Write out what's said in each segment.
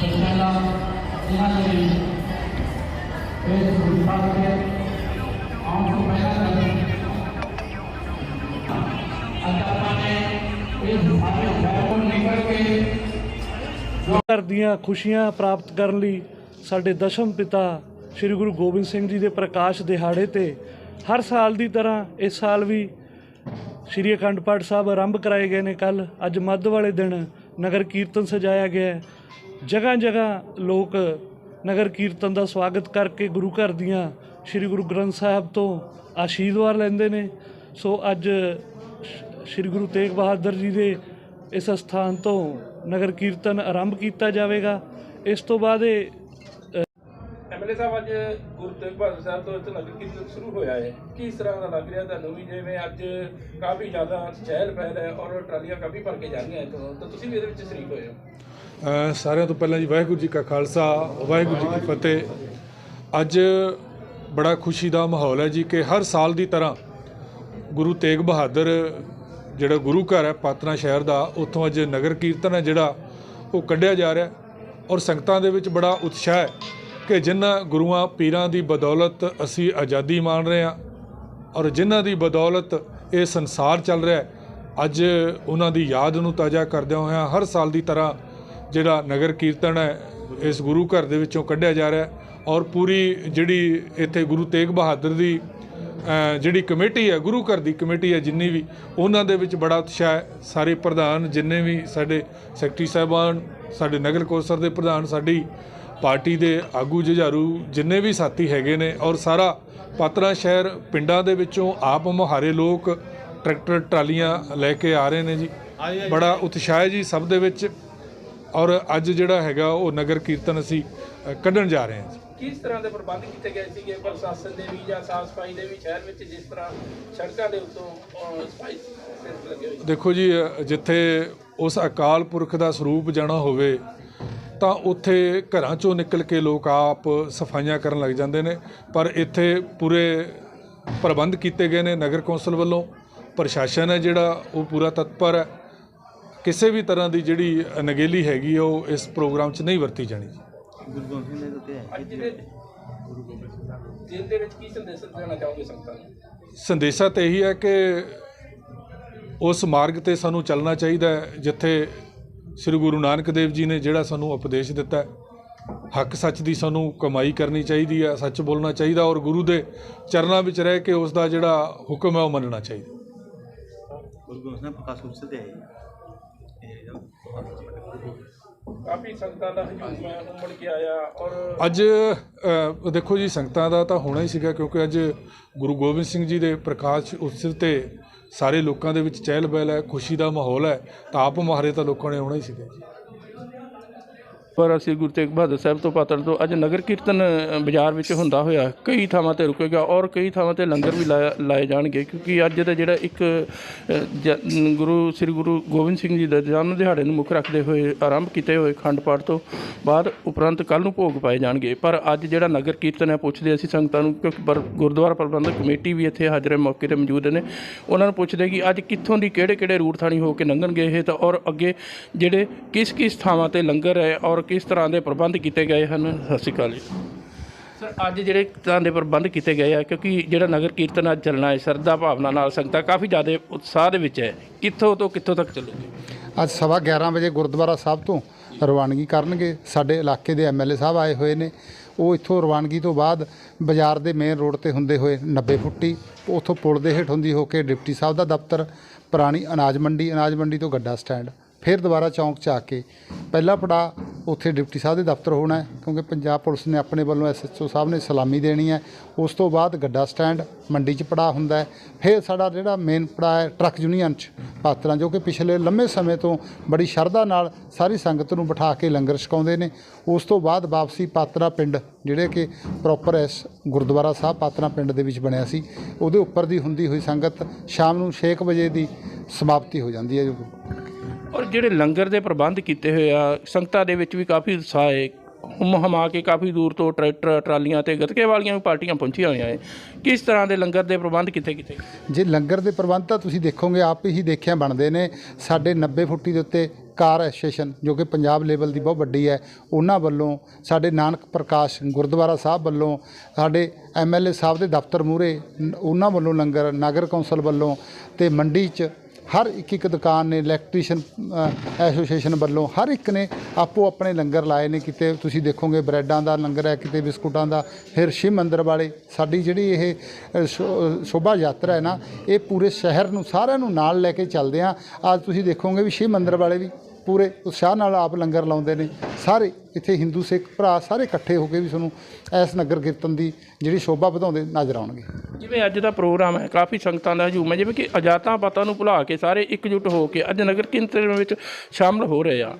ਪਹਿਲਾ ਇਹਨਾਂ ਦੇ ਇਹ ਸੁਣਤਾ ਹੈ ਆਉਂ ਘਰ ਦੀਆਂ ਖੁਸ਼ੀਆਂ ਪ੍ਰਾਪਤ ਕਰਨ ਲਈ ਸਾਡੇ ਦਸ਼ਮ ਪਿਤਾ ਸ੍ਰੀ ਗੁਰੂ ਗੋਬਿੰਦ ਸਿੰਘ ਜੀ ਦੇ ਪ੍ਰਕਾਸ਼ ਦਿਹਾੜੇ ਤੇ ਹਰ ਸਾਲ ਦੀ ਤਰ੍ਹਾਂ ਇਸ ਸਾਲ ਵੀ ਸ੍ਰੀ ਅਖੰਡ ਪਾਠ ਸਾਹਿਬ ਆਰੰਭ ਕਰਾਏ ਗਏ ਨੇ। ਕੱਲ ਅੱਜ ਮੱਧ ਵਾਲੇ ਦਿਨ ਨਗਰ ਕੀਰਤਨ ਸਜਾਇਆ ਗਿਆ ਜਗ੍ਹਾ ਜਗ੍ਹਾ ਲੋਕ ਨਗਰ ਕੀਰਤਨ ਦਾ ਸਵਾਗਤ ਕਰਕੇ ਗੁਰੂ ਘਰ ਦੀਆਂ ਸ੍ਰੀ ਗੁਰੂ ਗ੍ਰੰਥ ਸਾਹਿਬ ਤੋਂ ਆਸ਼ੀਰਵਾਦ ਲੈਂਦੇ ਨੇ। ਸੋ ਅੱਜ ਸ੍ਰੀ ਗੁਰੂ ਤੇਗ ਬਹਾਦਰ ਜੀ ਦੇ ਇਸ ਸਥਾਨ ਤੋਂ ਨਗਰ ਕੀਰਤਨ ਆਰੰਭ ਕੀਤਾ ਜਾਵੇਗਾ। ਇਸ ਤੋਂ ਬਾਅਦ ਇਹ ਐਮਐਲਏ ਸਾਹਿਬ ਅੱਜ ਗੁਰੂ ਤੇਗ ਬਹਾਦਰ ਸਾਹਿਬ ਤੋਂ ਇੱਥੇ ਨਗਰ ਕੀਰਤਨ ਸ਼ੁਰੂ ਹੋਇਆ ਹੈ। ਕਿਸ ਤਰ੍ਹਾਂ ਦਾ ਲੱਗ ਰਿਹਾ ਤੁਹਾਨੂੰ ਵੀ? ਜਿਵੇਂ ਅੱਜ ਕਾਫੀ ਜ਼ਿਆਦਾ ਚਹਿਲ ਪਹਿਲ ਹੈ ਔਰ ਟਰਾਲੀਆਂ ਕਾਫੀ ਭਰ ਕੇ ਜਾ ਰਹੀਆਂ ਇੱਥੋਂ ਤਾਂ ਤੁਸੀਂ ਵੀ ਇਹਦੇ ਵਿੱਚ ਸ਼ਰੀਕ ਹੋਏ ਹੋ। ਸਾਰਿਆਂ ਤੋਂ ਪਹਿਲਾਂ ਜੀ ਵਾਹਿਗੁਰੂ ਜੀ ਕਾ ਖਾਲਸਾ ਵਾਹਿਗੁਰੂ ਜੀ ਕੀ ਫਤਿਹ। ਅੱਜ ਬੜਾ ਖੁਸ਼ੀ ਦਾ ਮਾਹੌਲ ਹੈ ਜੀ ਕਿ ਹਰ ਸਾਲ ਦੀ ਤਰ੍ਹਾਂ ਗੁਰੂ ਤੇਗ ਬਹਾਦਰ ਜਿਹੜਾ ਗੁਰੂ ਘਰ ਹੈ ਪਾਤਨਾ ਸ਼ਹਿਰ ਦਾ, ਉੱਥੋਂ ਅੱਜ ਨਗਰ ਕੀਰਤਨ ਹੈ ਜਿਹੜਾ ਉਹ ਕੱਢਿਆ ਜਾ ਰਿਹਾ ਔਰ ਸੰਗਤਾਂ ਦੇ ਵਿੱਚ ਬੜਾ ਉਤਸ਼ਾਹ ਹੈ ਕਿ ਜਿਨ੍ਹਾਂ ਗੁਰੂਆਂ ਪੀਰਾਂ ਦੀ ਬਦੌਲਤ ਅਸੀਂ ਆਜ਼ਾਦੀ ਮਾਣ ਰਹੇ ਹਾਂ ਔਰ ਜਿਨ੍ਹਾਂ ਦੀ ਬਦੌਲਤ ਇਹ ਸੰਸਾਰ ਚੱਲ ਰਿਹਾ ਹੈ, ਅੱਜ ਉਹਨਾਂ ਦੀ ਯਾਦ ਨੂੰ ਤਾਜ਼ਾ ਕਰਦਿਆਂ ਹੋਇਆਂ ਹਰ ਸਾਲ ਦੀ ਤਰ੍ਹਾਂ ਜਿਹੜਾ ਨਗਰ ਕੀਰਤਨ ਹੈ, ਇਸ ਗੁਰੂ ਘਰ ਦੇ ਵਿੱਚੋਂ ਕੱਢਿਆ ਜਾ ਰਿਹਾ ਔਰ ਪੂਰੀ ਜਿਹੜੀ ਇੱਥੇ ਗੁਰੂ ਤੇਗ ਬਹਾਦਰ ਦੀ ਜਿਹੜੀ ਕਮੇਟੀ ਹੈ ਗੁਰੂ ਘਰ ਦੀ ਕਮੇਟੀ ਹੈ ਜਿੰਨੀ ਵੀ ਉਹਨਾਂ ਦੇ ਵਿੱਚ ਬੜਾ ਉਤਸ਼ਾਹ ਹੈ। ਸਾਰੇ ਪ੍ਰਧਾਨ ਜਿੰਨੇ ਵੀ ਸਾਡੇ ਸੈਕਟਰੀ ਸਾਹਿਬਾਨ ਸਾਡੇ ਨਗਰ ਕੌਂਸਲ ਦੇ ਪ੍ਰਧਾਨ ਸਾਡੀ ਪਾਰਟੀ ਦੇ ਆਗੂ ਜੁਝਾਰੂ ਜਿੰਨੇ ਵੀ ਸਾਥੀ ਹੈਗੇ ਨੇ ਔਰ ਸਾਰਾ ਪਾਤਰਾ ਸ਼ਹਿਰ ਪਿੰਡਾਂ ਦੇ ਵਿੱਚੋਂ ਆਪ ਮੁਹਾਰੇ ਲੋਕ ਟਰੈਕਟਰ ਟਰਾਲੀਆਂ ਲੈ ਕੇ ਆ ਰਹੇ ਨੇ ਜੀ। ਬੜਾ ਉਤਸ਼ਾਹ ਹੈ ਜੀ ਸਭ ਦੇ ਵਿੱਚ ਔਰ ਅੱਜ ਜਿਹੜਾ ਹੈਗਾ ਉਹ ਨਗਰ ਕੀਰਤਨ ਅਸੀਂ ਕੱਢਣ ਜਾ ਰਹੇ ਹਾਂ ਜੀ। ਕਿਸ ਤਰ੍ਹਾਂ ਦੇ ਪ੍ਰਬੰਧ ਕੀਤੇ ਗਏ ਸੀਗੇ ਪ੍ਰਸ਼ਾਸਨ ਦੇ ਵੀ ਜਾਂ ਸਾਫ਼ ਸਫ਼ਾਈ ਦੇ ਵੀ ਸ਼ਹਿਰ ਵਿੱਚ ਜਿਸ ਤਰ੍ਹਾਂ ਸੜਕਾਂ ਦੇ ਉੱਤੋਂ ਸਫ਼ਾਈ ਲੱਗੇ ਹੋਏ ਦੇਖੋ ਜੀ ਜਿੱਥੇ ਉਸ ਅਕਾਲ ਪੁਰਖ ਦਾ ਸਰੂਪ ਜਾਣਾ ਹੋਵੇ ਤਾਂ ਉੱਥੇ ਘਰਾਂ ਚੋਂ ਨਿਕਲ ਕੇ ਲੋਕ ਆਪ ਸਫਾਈਆਂ ਕਰਨ ਲੱਗ ਜਾਂਦੇ ਨੇ। ਪਰ ਇੱਥੇ ਪੂਰੇ ਪ੍ਰਬੰਧ ਕੀਤੇ ਗਏ ਨੇ ਨਗਰ ਕੌਂਸਲ ਵੱਲੋਂ। ਪ੍ਰਸ਼ਾਸਨ ਹੈ ਜਿਹੜਾ ਉਹ ਪੂਰਾ ਤਤਪਰ ਹੈ। ਕਿਸੇ ਵੀ ਤਰ੍ਹਾਂ ਦੀ ਜਿਹੜੀ ਨਗੇਲੀ ਹੈਗੀ ਆ, ਉਹ ਇਸ ਪ੍ਰੋਗਰਾਮ 'ਚ ਨਹੀਂ ਵਰਤੀ ਜਾਣੀ। ਅੱਜ ਦੇ ਦਿਨ ਦੇ ਵਿੱਚ ਕੀ ਸੰਦੇਸ਼ ਦੇਣਾ ਚਾਹੋਗੇ ਸੰਗਤਾਂ ਨੂੰ? ਸੰਦੇਸ਼ਾ ਤਾਂ ਇਹੀ ਹੈ ਕਿ ਉਸ ਮਾਰਗ ਤੇ ਸਾਨੂੰ ਚੱਲਣਾ ਚਾਹੀਦਾ ਹੈ ਜਿੱਥੇ ਸ੍ਰੀ ਗੁਰੂ ਨਾਨਕ ਦੇਵ ਜੀ ਨੇ ਜਿਹੜਾ ਸਾਨੂੰ ਉਪਦੇਸ਼ ਦਿੱਤਾ ਹੈ। ਹੱਕ ਸੱਚ ਦੀ ਸਾਨੂੰ ਕਮਾਈ ਕਰਨੀ ਚਾਹੀਦੀ ਹੈ ਸੱਚ ਬੋਲਣਾ ਚਾਹੀਦਾ ਔਰ ਗੁਰੂ ਦੇ ਚਰਨਾਂ ਵਿੱਚ ਰਹਿ ਕੇ ਉਸ ਦਾ ਜਿਹੜਾ ਹੁਕਮ ਹੈ ਉਹ ਮੰਨਣਾ ਚਾਹੀਦਾ। ਗੁਰੂ ਗੋਬਿੰਦ ਸਿੰਘ ਪ੍ਰਕਾਸ਼ ਉਤਸਵ ਤੇ ਆਏ। ਕਾਫੀ ਸੰਗਤਾਂ ਦਾ ਹਜੂਮ ਹੈ ਉਮੜ ਕੇ ਆਇਆ ਔਰ ਅੱਜ ਅ, ਦੇਖੋ ਜੀ ਸੰਗਤਾਂ ਦਾ ਤਾਂ ਹੋਣਾ ਹੀ ਸੀਗਾ ਕਿਉਂਕਿ ਅੱਜ ਗੁਰੂ ਗੋਬਿੰਦ ਸਿੰਘ ਜੀ ਦੇ ਪ੍ਰਕਾਸ਼ ਉਤਸਵ ਤੇ ਸਾਰੇ ਲੋਕਾਂ ਦੇ ਵਿੱਚ ਚਹਿਲ ਪਹਿਲ ਹੈ ਖੁਸ਼ੀ ਦਾ ਮਾਹੌਲ ਹੈ ਤਾਂ ਆਪ ਮੁਹਾਰੇ ਤਾਂ ਲੋਕਾਂ ਨੇ ਆਉਣਾ ਹੀ ਸੀਗਾ ਜੀ। ਪਰ ਅਸੀਂ ਗੁਰੂ ਤੇਗ ਬਹਾਦਰ ਸਾਹਿਬ ਤੋਂ ਪਾਤਰ ਤੋਂ ਅੱਜ ਨਗਰ ਕੀਰਤਨ ਬਾਜ਼ਾਰ ਵਿੱਚ ਹੁੰਦਾ ਹੋਇਆ, ਕਈ ਥਾਵਾਂ ਤੇ ਰੁਕੇਗਾ ਔਰ ਕਈ ਥਾਵਾਂ ਤੇ ਲੰਗਰ ਵੀ ਲਾਇਆ- ਲਾਏ ਜਾਣਗੇ, ਕਿਉਂਕਿ ਅੱਜ ਦਾ ਜਿਹੜਾ ਇੱਕ ਜ- ਗੁਰੂ, ਸ੍ਰੀ ਗੁਰੂ ਗੋਬਿੰਦ ਸਿੰਘ ਜੀ ਦਾ ਜਨਮ ਦਿਹਾੜੇ ਨੂੰ ਮੁੱਖ ਰੱਖਦੇ ਹੋਏ, ਆਰੰਭ ਕੀਤੇ ਹੋਏ ਖੰਡ ਪਾਠ ਤੋਂ ਬਾਅਦ ਉਪਰੰਤ ਕੱਲ ਨੂੰ ਭੋਗ ਪਾਏ ਜਾਣਗੇ। ਪਰ ਅੱਜ ਜਿਹੜਾ ਨਗਰ ਕੀਰਤਨ ਹੈ, ਪੁੱਛਦੇ ਅਸੀਂ ਸੰਗਤਾਂ ਨੂੰ, ਕਿਉਂਕਿ ਗੁਰਦੁਆਰਾ ਪ੍ਰਬੰਧਕ ਕਮੇਟੀ ਵੀ ਇੱਥੇ ਹਾਜ਼ਰ ਮੌਕੇ ਤੇ ਮੌਜੂਦ ਨੇ, ਉਹਨਾਂ ਨੂੰ ਪੁੱਛਦੇ ਕਿ ਅੱਜ ਕਿੱਥੋਂ ਦੀ ਕਿਹੜੇ ਕਿਹੜੇ ਰੂਟ ਥਾਣੀ ਹੋ ਕੇ ਲੰਘਣਗੇ ਇਹ ਤਾਂ, ਔਰ ਅੱਗੇ ਜਿਹੜੇ ਕਿਸ ਕਿਸ ਥਾਵਾਂ ਤੇ ਲੰਗਰ ਹੈ, ਔਰ ਕਿਸ ਤਰ੍ਹਾਂ ਦੇ ਪ੍ਰਬੰਧ ਕੀਤੇ ਗਏ ਹਨ? ਸਤਿ ਸ਼੍ਰੀ ਅਕਾਲ ਜੀ। ਸਰ ਅੱਜ ਜਿਹੜੇ ਤਰ੍ਹਾਂ ਦੇ ਪ੍ਰਬੰਧ ਕੀਤੇ ਗਏ ਆ ਕਿਉਂਕਿ ਜਿਹੜਾ ਨਗਰ ਕੀਰਤਨ ਅੱਜ ਚੱਲਣਾ ਹੈ ਸਰਦਾ ਭਾਵਨਾ ਨਾਲ ਸੰਗਤਾਂ ਕਾਫੀ ਜ਼ਿਆਦਾ ਉਤਸ਼ਾਹ ਦੇ ਵਿੱਚ ਹੈ। ਕਿੱਥੋਂ ਤੋਂ ਕਿੱਥੋਂ ਤੱਕ ਚੱਲੂਗੀ? ਅੱਜ ਸਵਾ 11 ਵਜੇ ਗੁਰਦੁਆਰਾ ਸਾਹਿਬ ਤੋਂ ਰਵਾਨਗੀ ਕਰਨਗੇ। ਸਾਡੇ ਇਲਾਕੇ ਦੇ ਐਮਐਲਏ ਸਾਹਿਬ ਆਏ ਹੋਏ ਨੇ। ਉਹ ਇੱਥੋਂ ਰਵਾਨਗੀ ਤੋਂ ਬਾਅਦ ਬਾਜ਼ਾਰ ਦੇ ਮੇਨ ਰੋਡ ਤੇ ਹੁੰਦੇ ਹੋਏ 90 ਫੁੱਟੀ ਉੱਥੋਂ ਪੁਲ ਦੇ ਹੇਠ ਹੁੰਦੀ ਹੋ ਕੇ ਡਿਪਟੀ ਸਾਹਿਬ ਦਾ ਦਫ਼ਤਰ ਪੁਰਾਣੀ ਅਨਾਜ ਮੰਡੀ ਅਨਾਜ ਮੰਡੀ ਤੋਂ ਗੱਡਾ ਸਟੈਂਡ। ਫਿਰ ਦੁਬਾਰਾ ਚੌਂਕ 'ਚ ਆ ਕੇ ਪਹਿਲਾ ਪੜਾ, ਉੱਥੇ ਡਿਪਟੀ ਸਾਹਿਬ ਦੇ ਦਫ਼ਤਰ ਹੋਣਾ ਕਿਉਂਕਿ ਪੰਜਾਬ ਪੁਲਿਸ ਨੇ ਆਪਣੇ ਵੱਲੋਂ ਐਸਐਚਓ ਸਾਹਿਬ ਨੇ ਸਲਾਮੀ ਦੇਣੀ ਹੈ। ਉਸ ਤੋਂ ਬਾਅਦ ਗੱਡਾ ਸਟੈਂਡ, ਮੰਡੀ 'ਚ ਪੜਾ ਹੁੰਦਾ ਹੈ। ਫਿਰ ਸਾਡਾ ਜਿਹੜਾ ਮੇਨ ਪੜਾ ਹੈ, ਟਰੱਕ ਯੂਨੀਅਨ 'ਚ ਪਾਤਰਾਂ, ਜੋ ਕਿ ਪਿਛਲੇ ਲੰਮੇ ਸਮੇਂ ਤੋਂ ਬੜੀ ਸ਼ਰਧਾ ਨਾਲ ਸਾਰੀ ਸੰਗਤ ਨੂੰ ਬਿਠਾ ਕੇ ਲੰਗਰ ਛਕਾਉਂਦੇ ਨੇ। ਉਸ ਤੋਂ ਬਾਅਦ ਵਾਪਸੀ ਪਾਤਰਾ ਪਿੰਡ, ਜਿਹੜੇ ਕਿ ਪ੍ਰੋਪਰ ਐਸ ਗੁਰਦੁਆਰਾ ਸਾਹਿਬ ਪਾਤਰਾ ਪਿੰਡ ਦੇ ਵਿੱਚ ਬਣਿਆ ਸੀ। ਉਹਦੇ ਉੱਪਰ ਦੀ ਹੁੰਦੀ ਹੋਈ ਸੰਗਤ ਸ਼ਾਮ ਨੂੰ 6 ਵਜੇ ਦੀ ਸਮਾਪਤੀ ਹੋ ਜਾਂਦੀ ਹੈ। ਜੋ ਔਰ ਜਿਹੜੇ ਲੰਗਰ ਦੇ ਪ੍ਰਬੰਧ ਕੀਤੇ ਹੋਏ ਆ, ਸੰਗਤਾਂ ਦੇ ਵਿੱਚ ਵੀ ਕਾਫੀ ਉਤਸ਼ਾਹ ਹੈ। ਹੁਮ ਹਮਾ ਕੇ ਕਾਫੀ ਦੂਰ ਤੋਂ ਟਰੈਕਟਰ, ਟਰਾਲੀਆਂ ਤੇ ਗਤਕੇ ਵਾਲੀਆਂ ਵੀ ਪਾਰਟੀਆਂ ਪਹੁੰਚੀਆਂ ਹੋਈਆਂ ਹੈ ਕਿਸ ਤਰ੍ਹਾਂ ਦੇ ਲੰਗਰ ਦੇ ਪ੍ਰਬੰਧ ਕਿੱਥੇ ਕਿੱਥੇ ਜੇ ਲੰਗਰ ਦੇ ਪ੍ਰਬੰਧ ਤਾਂ ਤੁਸੀਂ ਦੇਖੋਗੇ, ਆਪ ਹੀ ਦੇਖਿਆ ਬਣਦੇ ਨੇ। ਸਾਡੇ 90 ਫੁੱਟੀ ਦੇ ਉੱਤੇ ਕਾਰ ਐਸੋਸੀਏਸ਼ਨ, ਜੋ ਕਿ ਪੰਜਾਬ ਲੈਵਲ ਦੀ ਬਹੁਤ ਵੱਡੀ ਹੈ, ਉਹਨਾਂ ਵੱਲੋਂ, ਸਾਡੇ ਨਾਨਕ ਪ੍ਰਕਾਸ਼ ਗੁਰਦੁਆਰਾ ਸਾਹਿਬ ਵੱਲੋਂ, ਸਾਡੇ ਐਮਐਲਏ ਸਾਹਿਬ ਦੇ ਦਫ਼ਤਰ ਮੂਹਰੇ, ਉਹਨਾਂ ਵੱਲੋਂ ਲੰਗਰ, ਨਗਰ ਕੌਂਸਲ ਵੱਲੋਂ ਤੇ ਮੰਡੀ 'ਚ ਹਰ ਇੱਕ ਇੱਕ ਦੁਕਾਨ ਨੇ ਇਲੈਕਟ੍ਰੀਸ਼ੀਅਨ ਐਸੋਸੀਏਸ਼ਨ ਵੱਲੋਂ ਹਰ ਇੱਕ ਨੇ ਆਪੋ ਆਪਣੇ ਲੰਗਰ ਲਾਏ ਨੇ ਕਿਤੇ। ਤੁਸੀਂ ਦੇਖੋਗੇ ਬ੍ਰੈਡਾਂ ਦਾ ਲੰਗਰ ਹੈ, ਕਿਤੇ ਬਿਸਕੁਟਾਂ ਦਾ। ਫਿਰ ਸ਼ਿਵ ਮੰਦਰ ਵਾਲੇ, ਸਾਡੀ ਜਿਹੜੀ ਇਹ ਸ਼ੋ- ਸ਼ੋਭਾ ਯਾਤਰਾ ਹੈ ਨਾ, ਇਹ ਪੂਰੇ ਸ਼ਹਿਰ ਨੂੰ, ਸਾਰਿਆਂ ਨੂੰ ਨਾਲ ਲੈ ਕੇ ਚੱਲਦੇ ਆ ਅੱਜ ਤੁਸੀਂ ਦੇਖੋਗੇ ਵੀ ਸ਼ਿਵ ਮੰਦਰ ਵਾਲੇ ਵੀ ਪੂਰੇ ਉਤਸ਼ਾਹ ਨਾਲ ਆਪ ਲੰਗਰ ਲਾਉਂਦੇ ਨੇ। ਸਾਰੇ ਇੱਥੇ ਹਿੰਦੂ ਸਿੱਖ ਭਰਾ ਸਾਰੇ ਇਕੱਠੇ ਹੋ ਕੇ ਵੀ ਤੁਹਾਨੂੰ ਇਸ ਨਗਰ ਕੀਰਤਨ ਦੀ ਜਿਹੜੀ ਸ਼ੋਭਾ ਵਧਾਉਂਦੇ ਨਜ਼ਰ ਆਉਣਗੇ। ਜਿਵੇਂ ਅੱਜ ਦਾ ਪ੍ਰੋਗਰਾਮ ਹੈ ਕਾਫੀ ਸੰਗਤਾਂ ਦਾ ਹਜੂਮ ਹੈ ਜਿਵੇਂ ਕਿ ਅਜਾਤਾਂ ਪਾਤਾਂ ਨੂੰ ਭੁਲਾ ਕੇ ਸਾਰੇ ਇਕਜੁੱਟ ਹੋ ਕੇ ਅੱਜ ਨਗਰ ਕੀਰਤਨ ਵਿੱਚ ਸ਼ਾਮਲ ਹੋ ਰਹੇ ਆ।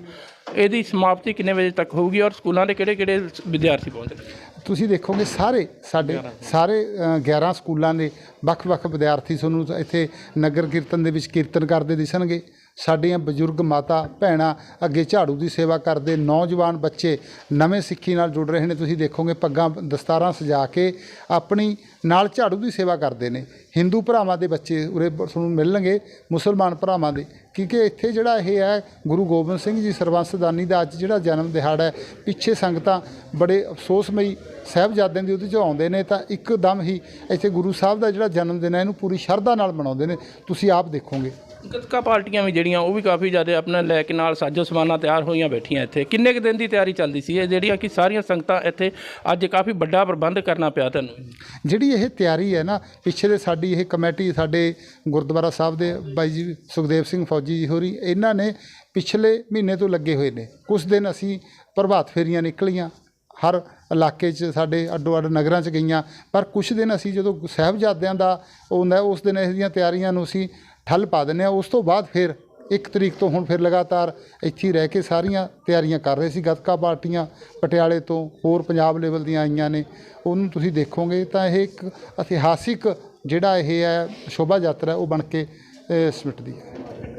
ਇਹਦੀ ਸਮਾਪਤੀ ਕਿੰਨੇ ਵਜੇ ਤੱਕ ਹੋਊਗੀ ਔਰ ਸਕੂਲਾਂ ਦੇ ਕਿਹੜੇ ਕਿਹੜੇ ਵਿਦਿਆਰਥੀ ਪਹੁੰਚਣਗੇ ਤੁਸੀਂ ਦੇਖੋਗੇ ਸਾਰੇ ਸਾਡੇ ਸਾਰੇ ਅ, 11 ਸਕੂਲਾਂ ਦੇ ਵੱਖ-ਵੱਖ ਵਿਦਿਆਰਥੀ ਤੁਹਾਨੂੰ ਇੱਥੇ ਨਗਰ ਕੀਰਤਨ ਦੇ ਵਿੱਚ ਕੀਰਤਨ ਕਰਦੇ ਦਿਸਣਗੇ। ਸਾਡੀਆਂ ਬਜ਼ੁਰਗ ਮਾਤਾ, ਭੈਣਾਂ ਅੱਗੇ ਝਾੜੂ ਦੀ ਸੇਵਾ ਕਰਦੇ, ਨੌਜਵਾਨ ਬੱਚੇ ਨਵੇਂ ਸਿੱਖੀ ਨਾਲ ਜੁੜ ਰਹੇ ਨੇ। ਤੁਸੀਂ ਦੇਖੋਗੇ ਪੱਗਾਂ ਦਸਤਾਰਾਂ ਸਜਾ ਕੇ ਆਪਣੀ ਨਾਲ ਝਾੜੂ ਦੀ ਸੇਵਾ ਕਰਦੇ ਨੇ। ਹਿੰਦੂ ਭਰਾਵਾਂ ਦੇ ਬੱਚੇ ਉਰੇ ਬ- ਤੁਹਾਨੂੰ ਮਿਲਣਗੇ, ਮੁਸਲਮਾਨ ਭਰਾਵਾਂ ਦੇ। ਕਿਉਂਕਿ ਇੱਥੇ ਜਿਹੜਾ ਇਹ ਹੈ, ਗੁਰੂ ਗੋਬਿੰਦ ਸਿੰਘ ਜੀ ਸਰਬੰਸਦਾਨੀ ਦਾ ਅੱਜ ਜਿਹੜਾ ਜਨਮ ਦਿਹਾੜਾ ਹੈ, ਪਿੱਛੇ ਸੰਗਤਾਂ ਬੜੇ ਅਫਸੋਸਮਈ ਸਾਹਿਬਜ਼ਾਦਿਆਂ ਦੀ ਉਹਦੇ 'ਚ ਆਉਂਦੇ ਨੇ ਤਾਂ ਇੱਕਦਮ ਹੀ ਇੱਥੇ ਗੁਰੂ ਸਾਹਿਬ ਦਾ ਜਿਹੜਾ ਜਨਮ ਦਿਨ ਹੈ, ਇਹਨੂੰ ਪੂਰੀ ਸ਼ਰਧਾ ਨਾਲ ਮਨਾਉਂਦੇ ਨੇ। ਤੁਸੀਂ ਆਪ ਦੇਖੋਗੇ। ਗਤਕਾ ਪਾਰਟੀਆਂ ਵੀ ਜਿਹੜੀਆਂ, ਉਹ ਵੀ ਕਾਫੀ ਜ਼ਿਆਦਾ ਆਪਣਾ ਲੈ ਕੇ ਨਾਲ ਸਾਜੋ ਸਮਾਨਾ ਤਿਆਰ ਹੋਈਆਂ ਬੈਠੀਆਂ ਇੱਥੇ। ਕਿੰਨੇ ਕੁ ਦਿਨ ਦੀ ਤਿਆਰੀ ਚੱਲਦੀ ਸੀ ਇਹ ਜਿਹੜੀਆਂ ਕਿ ਸਾਰੀਆਂ ਸੰਗਤਾਂ ਇੱਥੇ ਅੱਜ ਕਾਫੀ ਵੱਡਾ ਪ੍ਰਬੰਧ ਕਰਨਾ ਪਿਆ ਤੁਹਾਨੂੰ? ਜਿਹੜੀ ਇਹ ਤਿਆਰੀ ਹੈ ਨਾ, ਪਿੱਛੇ ਦੇ ਸਾਡੀ ਇਹ ਕਮੇਟੀ ਸਾਡੇ ਗੁਰਦੁਆਰਾ ਸਾਹਿਬ ਦੇ ਬਾਈ ਜੀ ਸੁਖਦੇਵ ਸਿੰਘ ਫੌਜੀ ਜੀ ਹੋਰੀ, ਇਹਨਾਂ ਨੇ ਪਿਛਲੇ ਮਹੀਨੇ ਤੋਂ ਲੱਗੇ ਹੋਏ ਨੇ। ਕੁਝ ਦਿਨ ਅਸੀਂ ਪ੍ਰਭਾਤ ਫੇਰੀਆਂ ਨਿਕਲੀਆਂ, ਹਰ ਇਲਾਕੇ 'ਚ ਸਾਡੇ ਅੱਡੋ ਅੱਡ ਨਗਰਾਂ 'ਚ ਗਈਆਂ, ਪਰ ਕੁਝ ਦਿਨ ਅਸੀਂ ਜਦੋਂ ਸਾਹਿਬਜ਼ਾਦਿਆਂ ਦਾ ਉਹ ਹੁੰਦਾ, ਉਸ ਦਿਨ ਇਹ ਦੀਆਂ ਤਿਆਰੀਆਂ ਨੂੰ ਅਸੀਂ ਠੱਲ ਪਾ ਦਿੰਦੇ ਹਾਂ। ਉਸ ਤੋਂ ਬਾਅਦ ਫਿਰ ਇੱਕ ਤਰੀਕ ਤੋਂ ਹੁਣ ਫਿਰ ਲਗਾਤਾਰ ਇੱਥੇ ਰਹਿ ਕੇ ਸਾਰੀਆਂ ਤਿਆਰੀਆਂ ਕਰ ਰਹੇ ਸੀ। ਗੱਤਕਾ ਪਾਰਟੀਆਂ ਪਟਿਆਲੇ ਤੋਂ ਹੋਰ ਪੰਜਾਬ ਲੈਵਲ ਦੀਆਂ ਆਈਆਂ ਨੇ। ਉਹਨੂੰ ਤੁਸੀਂ ਦੇਖੋਗੇ ਤਾਂ ਇਹ ਇੱਕ ਇਤਿਹਾਸਿਕ ਜਿਹੜਾ ਇਹ ਹੈ ਸ਼ੋਭਾ ਯਾਤਰਾ ਉਹ ਬਣ ਕੇ ਅ, ਸਿਮਟਦੀ ਹੈ।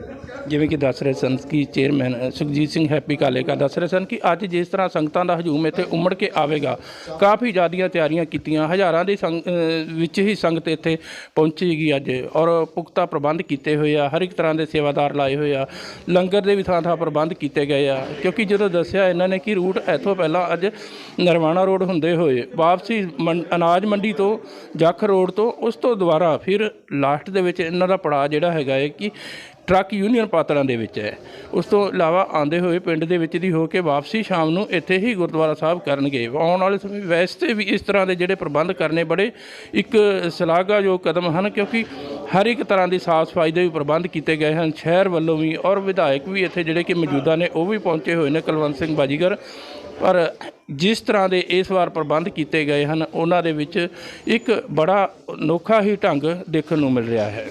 ਜਿਵੇਂ ਕਿ ਦੱਸ ਰਹੇ ਸਨ ਕਿ ਚੇਅਰਮੈਨ ਸੁਖਜੀਤ ਸਿੰਘ ਹੈਪੀ ਕਾਲੇਕਾ ਦੱਸ ਰਹੇ ਸਨ ਕਿ ਅੱਜ ਜਿਸ ਤਰ੍ਹਾਂ ਸੰਗਤਾਂ ਦਾ ਹਜੂਮ ਇੱਥੇ ਉਮੜ ਕੇ ਆਵੇਗਾ, ਕਾਫੀ ਜ਼ਿਆਦੀਆਂ ਤਿਆਰੀਆਂ ਕੀਤੀਆਂ, ਹਜ਼ਾਰਾਂ ਦੀ ਸੰਗ ਵਿੱਚ ਹੀ ਸੰਗਤ ਇੱਥੇ ਪਹੁੰਚੇਗੀ ਅੱਜ ਔਰ ਪੁਖਤਾ ਪ੍ਰਬੰਧ ਕੀਤੇ ਹੋਏ ਆ, ਹਰ ਇੱਕ ਤਰ੍ਹਾਂ ਦੇ ਸੇਵਾਦਾਰ ਲਾਏ ਹੋਏ ਆ, ਲੰਗਰ ਦੇ ਵੀ ਥਾਂ ਥਾਂ ਪ੍ਰਬੰਧ ਕੀਤੇ ਗਏ ਆ, ਕਿਉਂਕਿ ਜਦੋਂ ਦੱਸਿਆ ਇਹਨਾਂ ਨੇ ਕਿ ਰੂਟ ਇੱਥੋਂ ਪਹਿਲਾਂ ਅੱਜ ਨਰਵਾਣਾ ਰੋਡ ਹੁੰਦੇ ਹੋਏ, ਵਾਪਸੀ ਮੰ- ਅਨਾਜ ਮੰਡੀ ਤੋਂ ਜੱਖ ਰੋਡ ਤੋਂ ਉਸ ਤੋਂ ਦੁਬਾਰਾ ਫਿਰ ਲਾਸਟ ਦੇ ਵਿੱਚ ਇਹਨਾਂ ਦਾ ਪੜਾਅ ਜਿਹੜਾ ਹੈਗਾ ਹੈ ਕਿ ਟਰੱਕ ਯੂਨੀਅਨ ਪਾਤੜਾਂ ਦੇ ਵਿੱਚ ਹੈ। ਉਸ ਤੋਂ ਇਲਾਵਾ ਆਂਦੇ ਹੋਏ ਪਿੰਡ ਦੇ ਵਿੱਚ ਦੀ ਹੋ ਕੇ ਵਾਪਸੀ ਸ਼ਾਮ ਨੂੰ ਇੱਥੇ ਹੀ ਗੁਰਦੁਆਰਾ ਸਾਹਿਬ ਕਰਨਗੇ। ਆਉਣ ਵਾਲੇ ਸਮੇਂ ਵੈਸੇ ਵੀ ਇਸ ਤਰ੍ਹਾਂ ਦੇ ਜਿਹੜੇ ਪ੍ਰਬੰਧ ਕਰਨੇ ਬੜੇ ਇੱਕ ਸ਼ਲਾਘਾਯੋਗ ਕਦਮ ਹਨ, ਕਿਉਂਕਿ ਹਰ ਇੱਕ ਤਰ੍ਹਾਂ ਦੀ ਸਾਫ਼ ਸਫ਼ਾਈ ਦੇ ਵੀ ਪ੍ਰਬੰਧ ਕੀਤੇ ਗਏ ਹਨ। ਸ਼ਹਿਰ ਵੱਲੋਂ ਵੀ ਔਰ ਵਿਧਾਇਕ ਵੀ ਇੱਥੇ ਜਿਹੜੇ ਕਿ ਮੌਜੂਦਾ ਨੇ, ਉਹ ਵੀ ਪਹੁੰਚੇ ਹੋਏ ਨੇ, ਕੁਲਵੰਤ ਸਿੰਘ ਬਾਜੀਗਰ। ਪਰ ਜਿਸ ਤਰ੍ਹਾਂ ਦੇ ਇਸ ਵਾਰ ਪ੍ਰਬੰਧ ਕੀਤੇ ਗਏ ਹਨ, ਉਹਨਾਂ ਦੇ ਵਿੱਚ ਇੱਕ ਬੜਾ ਅਨੋਖਾ ਹੀ ਢੰਗ ਦੇਖਣ ਨੂੰ ਮਿਲ ਰਿਹਾ ਹੈ।